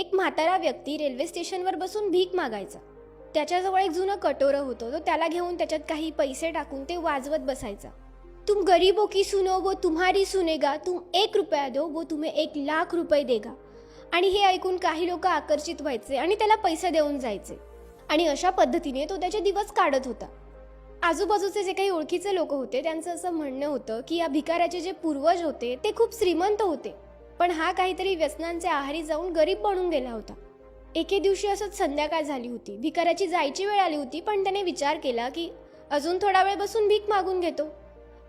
एक म्हातारा व्यक्ती रेल्वे स्टेशनवर बसून भीक मागायचा. त्याच्याजवळ एक जुनं कटोरं होतं. तो त्याला घेऊन त्याच्यात काही पैसे टाकून ते वाजवत बसायचा. तुम गरीबों की सुनो वो तुम्हारी सुनेगा. तुम एक रुपया दो वो तुम्ही एक लाख रुपये देगा. आणि हे ऐकून काही लोक आकर्षित व्हायचे आणि त्याला पैसे देऊन जायचे. आणि अशा पद्धतीने तो त्याचे दिवस काढत होता. आजूबाजूचे जे काही ओळखीचे लोक होते त्यांचं असं म्हणणं होतं की या भिकाऱ्याचे जे पूर्वज होते ते खूप श्रीमंत होते. पण हा काहीतरी व्यसनांचे आहारी जाऊन गरीब बनून गेला होता. एके दिवशी असंच संध्याकाळ झाली होती. भिकाऱ्याची जायची वेळ आली होती पण त्याने विचार केला की अजून थोडा वेळ बसून भीक मागून घेतो.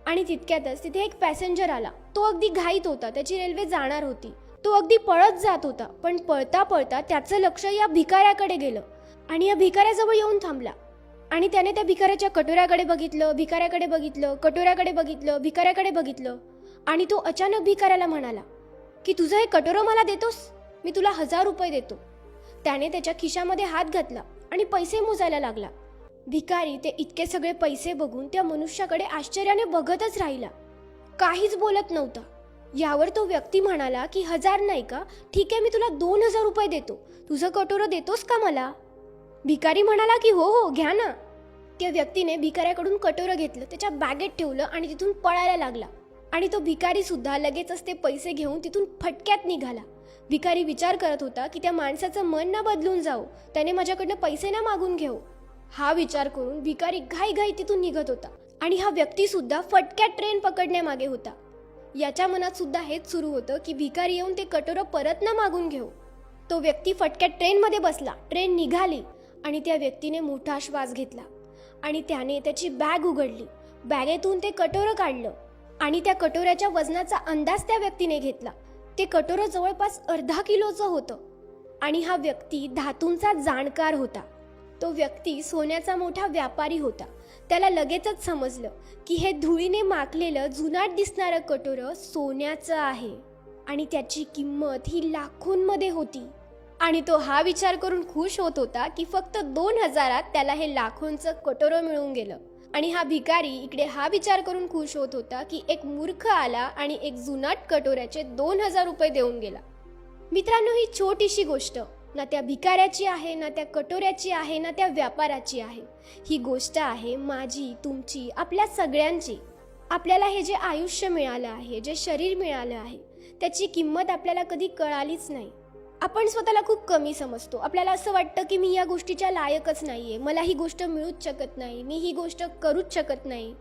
आणि तितक्यातच तिथे एक पॅसेंजर आला. तो अगदी घाईत होता. त्याची रेल्वे जाणार होती. तो अगदी पळत जात होता. पण पळता पळता त्याचं लक्ष या भिकाऱ्याकडे गेलं. आणि या भिकाऱ्याजवळ येऊन थांबला. आणि त्याने त्या भिकाऱ्याच्या कटोऱ्याकडे बघितलं भिकाऱ्याकडे बघितलं कटोऱ्याकडे बघितलं भिकाऱ्याकडे बघितलं. आणि तो अचानक भिकाऱ्याला म्हणाला की तुझं हे कटोरं मला देतोस? मी तुला हजार रुपये देतो. त्याने त्याच्या खिशामध्ये हात घातला आणि पैसे मोजायला लागला. भिकारी ते इतके सगळे पैसे बघून त्या मनुष्याकडे आश्चर्याने बघतच राहिला. काहीच बोलत नव्हता. यावर तो व्यक्ती म्हणाला की हजार नाही का? ठीक आहे मी तुला दोन हजार रुपये देतो. तुझं कटोरं देतोस का मला? भिकारी म्हणाला की हो हो घ्या ना. त्या व्यक्तीने भिकाऱ्याकडून कटोरं घेतलं त्याच्या बॅगेत ठेवलं आणि तिथून पळायला लागला. आणि तो भिकारी सुद्धा लगेचच ते पैसे घेऊन तिथून फटक्यात निघाला. भिकारी विचार करत होता की त्या माणसाचं मन ना बदलून जाऊ त्याने माझ्याकडनं पैसे ना मागून घेऊ हा विचार करून भिकारी घाईघाई तिथून निघत होता आणि हा व्यक्ती सुद्धा फटक्यात ट्रेन पकडण्यामागे होता. याच्या मनात सुद्धा हेच सुरू होतं की भिकारी येऊन ते कटोरं परत ना मागून घेऊ तो व्यक्ती फटक्यात ट्रेनमध्ये बसला. ट्रेन निघाली आणि त्या व्यक्तीने मोठा श्वास घेतला आणि त्याने त्याची बॅग उघडली. बॅगेतून ते कटोरं काढलं. आणि त्या कटोऱ्याच्या वजनाचा अंदाज त्या व्यक्तीने घेतला. ते कटोरं जवळपास अर्धा किलोचं होतं. आणि हा व्यक्ती धातूंचा जाणकार होता. तो व्यक्ती सोन्याचा मोठा व्यापारी होता. त्याला लगेचच समजलं की हे धुळीने माखलेलं जुनाट दिसणारं कटोरं सोन्याचं आहे आणि त्याची किंमत ही लाखोंमध्ये होती. आणि तो हा विचार करून खुश होत होता की फक्त दोन हजारात त्याला हे लाखोंचं कटोरं मिळून गेलं. आणि हा भिकारी इकडे हा विचार करून खुश होत होता की एक मूर्ख आला आणि एक जुनाट कटोऱ्याचे दोन हजार रुपये देऊन गेला. मित्रांनो ही छोटीशी गोष्ट. ना त्या भिकाऱ्याची आहे ना त्या कटोऱ्याची आहे ना त्या व्यापाराची आहे. ही गोष्ट आहे माझी तुमची आपल्या सगळ्यांची. आपल्याला हे जे आयुष्य मिळालं आहे जे शरीर मिळालं आहे त्याची किंमत आपल्याला कधी कळालीच नाही. आपण स्वतःला खूप कमी समजतो. आपल्याला असं वाटतं की मी या गोष्टीच्या लायकच नाहीये. मला ही गोष्ट मिळूच शकत नाही. मी ही गोष्ट करूच शकत नाही.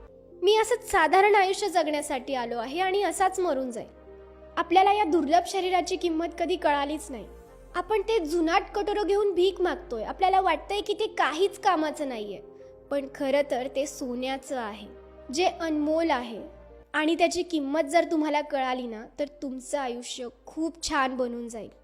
मी असंच साधारण आयुष्य जगण्यासाठी आलो आहे आणि असाच मरून जाईल आपल्याला या दुर्लभ शरीराची किंमत कधी कळालीच नाही. आपण ते जुनाट कटोरं घेऊन भीक मागतोय. आपल्याला वाटतंय की ते काहीच कामाचं नाहीये. पण खरं तर ते सोन्याचं आहे. जे अनमोल आहे. आणि त्याची किंमत जर तुम्हाला कळाली ना तर तुमचं आयुष्य खूप छान बनून जाईल.